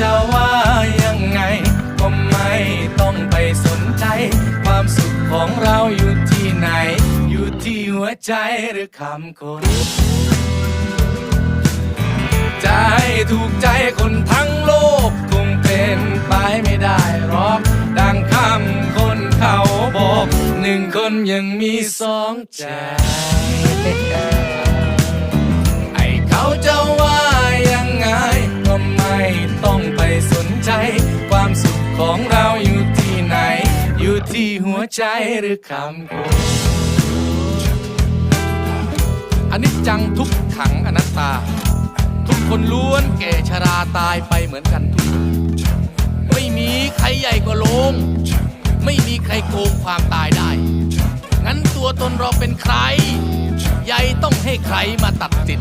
จะว่ายังไง ก็ไม่ต้องไปสนใจ ความสุขของเราอยู่ที่ไหน อยู่ที่หัวใจหรือคำคนจะให้ถูกใจคนทั้งโลก คงเป็นไปไม่ได้หรอก ดังคำคนเขาบอก หนึ่งคนยังมีสองใจ อยู่ที่หัวใจหรือคำพูดอันนี้จังทุกขังอนัตตา ทุกคนล้วนแก่ชราตายไปเหมือนกันทุกคนไม่มีใครใหญ่กว่าโลง ไม่มีใครโกงความตายได้ งั้นตัวตนเราเป็นใคร ใหญ่ต้องให้ใครมาตัดสิน